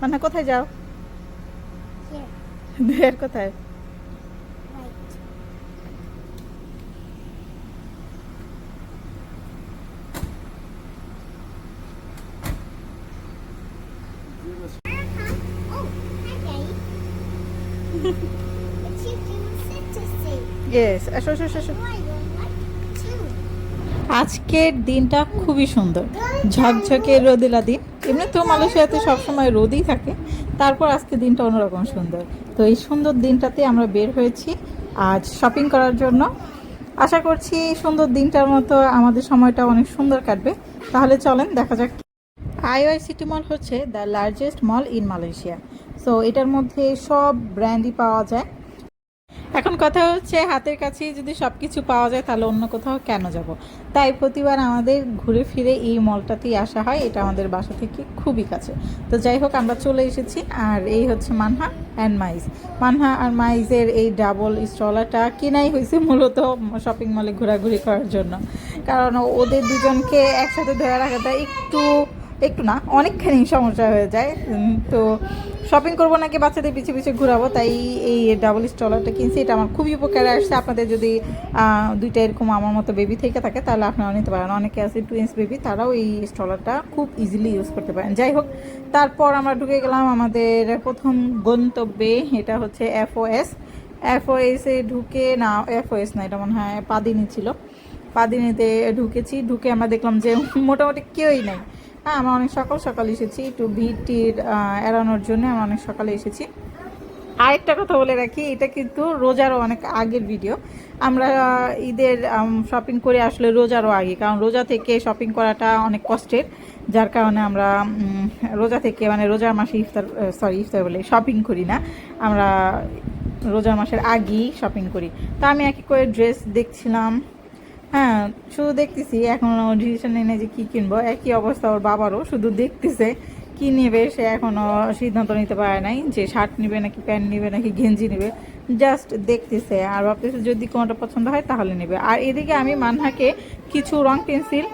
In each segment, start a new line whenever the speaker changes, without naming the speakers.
মানে কোথায় যাও? দেয়ার কোথায়? আজকের দিনটা খুবই সুন্দর। ঝকঝকে রোদিলা দিন। এমনি তো মালয়েশিয়াতে সবসময় রোদই থাকে। তারপর আজকে দিনটা অন্যরকম সুন্দর। তো এই সুন্দর দিনটাতে আমরা বের হয়েছি আজ শপিং করার জন্য। আশা করছি সুন্দর দিনটার মতো আমাদের সময়টা অনেক সুন্দর কাটবে। তাহলে চলেন, দেখা যাক। আইওয়াই সিটি মল হচ্ছে the largest mall in Malaysia so এটার মধ্যে সব ব্র্যান্ডই পাওয়া যায়। এখন কথা হচ্ছে হাতের কাছেই যদি সব কিছু পাওয়া যায়, তাহলে অন্য কোথাও কেন যাব? তাই প্রতিবার আমাদের ঘুরে ফিরে এই মলটাতেই আসা হয়, এটা আমাদের বাসা থেকে খুবই কাছে। তো যাই হোক, আমরা চলে এসেছি, আর এই হচ্ছে মানহা অ্যান্ড মাইজ। মানহা আর মাইজের এই ডাবল স্টলারটা কেনাই হয়েছে মূলত শপিং মলে ঘোরাঘুরি করার জন্য। কারণ ওদের দুজনকে একসাথে ধরে রাখাটা একটু একটু না, অনেকখানি সমস্যা হয়ে যায়। তো শপিং করব নাকি বাচ্চাদের পিছে পিছে ঘুরাবো? তাই এই ডাবল স্টলারটা কিনছি, এটা আমার খুবই উপকারে আসছে। আপনাদের যদি দুইটা এরকম আমার মতো বেবি থেকে থাকে, তাহলে আপনারা নিতে পারেন। অনেকে আছে টুইন্স বেবি তারাও এই স্টলারটা খুব ইজিলি ইউজ করতে পারেন। যাই হোক, তারপর আমরা ঢুকে গেলাম আমাদের প্রথম গন্তব্যে, এটা হচ্ছে এফওএস এফওএসে ঢুকে, না এফওএস না, এটা মনে হয় পাদিনি ছিল। পাদিনিতে ঢুকেছি, ঢুকে আমরা দেখলাম যে মোটামুটি কেউই নাই। হ্যাঁ আমরা অনেক সকাল সকাল এসেছি, একটু ভিড় টির এড়ানোর জন্য আমরা অনেক সকালে এসেছি। আরেকটা কথা বলে রাখি, এটা কিন্তু রোজারও অনেক আগের ভিডিও আমরা ঈদের শপিং করে আসলে রোজারও আগে, কারণ রোজা থেকে শপিং করাটা অনেক কষ্টের। যার কারণে আমরা রোজা থেকে মানে রোজার মাসে ইফতার সরি ইফতার বলে শপিং করি না। আমরা রোজার মাসের আগেই শপিং করি। তা আমি এক এক করে ড্রেস দেখছিলাম। হ্যাঁ শুধু দেখতেছি, এখন ডিসিশন নেই যে কী কিনবো। একই অবস্থা ওর বাবারও, শুধু দেখতেছে কি নেবে, সে এখনও সিদ্ধান্ত নিতে পারে নাই যে শার্ট নেবে নাকি প্যান্ট নেবে নাকি গেঞ্জি নেবে। জাস্ট দেখতেছে, আর ভাবতেছে যদি কোনোটা পছন্দ হয় তাহলে নেবে। আর এদিকে আমি মানহাকে কিছু রং পেন্সিল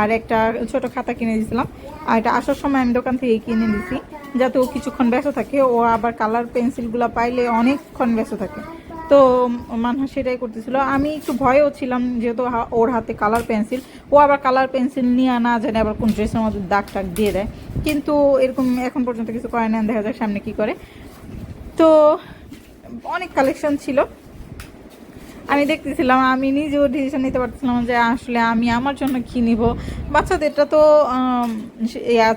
আর একটা ছোট খাতা কিনে দিয়েছিলাম। আর এটা আসার সময় আমি দোকান থেকে কিনে দিছি যাতে ও কিছুক্ষণ ব্যস্ত থাকে। ও আবার কালার পেন্সিলগুলো পাইলে অনেকক্ষণ ব্যস্ত থাকে। তো মানহা সেটাই করতেছিল। আমি একটু ভয়েও ছিলাম যেহেতু ওর হাতে কালার পেন্সিল ও আবার কালার পেন্সিল নিয়ে না জানে আবার কোন ড্রেসের মধ্যে দাগ টাগ দিয়ে দেয়। কিন্তু এরকম এখন পর্যন্ত কিছু করে না দেখা যাক সামনে কি করে। তো অনেক কালেকশন ছিল। আমি দেখতেছিলাম, আমি নিজেও ডিসিশন নিতে পারছিলাম যে আসলে আমি আমার জন্য কী নিব। বাচ্চাদেরটা তো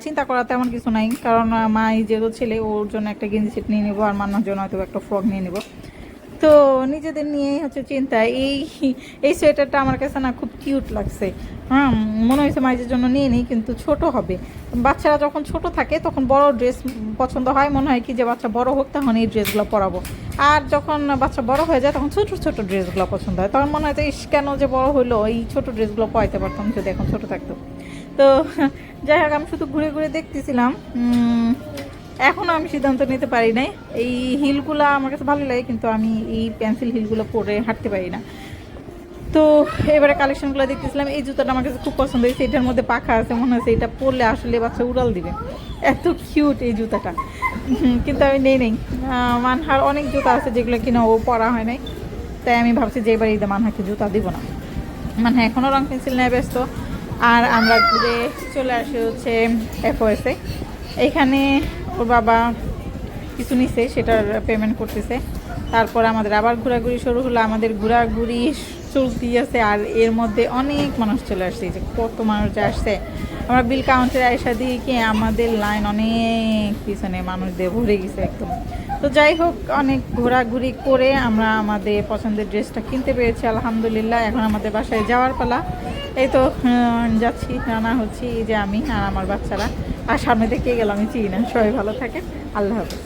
চিন্তা করা তেমন কিছু নাই। কারণ মা যেহেতু ছেলে, ওর জন্য একটা গেঞ্জি সেট নিয়ে নেব আর মান্নার জন্য হয়তো একটা ফ্রক নিয়ে নেব। তো নিজেদের নিয়ে হচ্ছে চিন্তা। এই এই সোয়েটারটা আমার কাছে না খুব কিউট লাগছে। হ্যাঁ মনে হয়েছে মাইজের জন্য নিয়ে নিই, কিন্তু ছোট হবে। বাচ্চারা যখন ছোট থাকে, তখন বড় ড্রেস পছন্দ হয়। মনে হয় কি যে বাচ্চা বড় হোক, তখন এই ড্রেসগুলো পরাবো। আর যখন বাচ্চা বড় হয়ে যায়, তখন ছোট ছোট ড্রেসগুলো পছন্দ হয়। তখন মনে হয় যে, ইস, কেন যে বড় হলো এই ছোট ড্রেসগুলো পরাইতে পারতাম যদি এখন ছোট থাকতো। তো যাই হোক, আমি শুধু ঘুরে ঘুরে দেখতেছিলাম। এখনও আমি সিদ্ধান্ত নিতে পারি নাই। এই হিলগুলো আমার কাছে ভালো লাগে, কিন্তু আমি এই পেন্সিল হিলগুলো পরে হাঁটতে পারি না। তো এবারে কালেকশনগুলো দেখতেছিলাম, এই জুতাটা আমার কাছে খুব পছন্দ হয়েছে, এটার মধ্যে পাখা আছে, মনে হচ্ছে এটা পরলে আসলে বাচ্চা উড়াল দিবে। এত কিউট এই জুতাটা। কিন্তু আমি নেই নেই। মানহার অনেক জুতা আছে যেগুলো কিনা ও পরা হয় নাই। তাই আমি ভাবছি যে এবার ঈদে মানহাকে জুতা দিব না। মানে এখনও রং পেন্সিল নিয়ে ব্যস্ত। আর আমরা ঘুরে চলে আসি হচ্ছে এফওএসে এইখানে ওর বাবা কিছু নিছে, সেটার পেমেন্ট করতেছে। তারপর আমাদের আবার ঘোরাঘুরি শুরু হলো, আমাদের ঘোরাঘুরি চলতেই আছে, আর এর মধ্যে অনেক মানুষ চলে আসছে যে কত মানুষ আসছে। আমরা বিল কাউন্টারে আয়সা দিয়ে কি আমাদের লাইন অনেক পিছনে মানুষ দিয়ে ভরে গেছে একদম। তো যাই হোক, অনেক ঘোরাঘুরি করে আমরা আমাদের পছন্দের ড্রেসটা কিনতে পেরেছি, আলহামদুলিল্লাহ। এখন আমাদের বাসায় যাওয়ার পালা। এই তো যাচ্ছি, রান্না হচ্ছি, এই যে আমি আর আমার বাচ্চারা। আর সামনে থেকে গেলাম আমি চিনি না। সবাই ভালো থাকে আল্লাহ হাফেজ।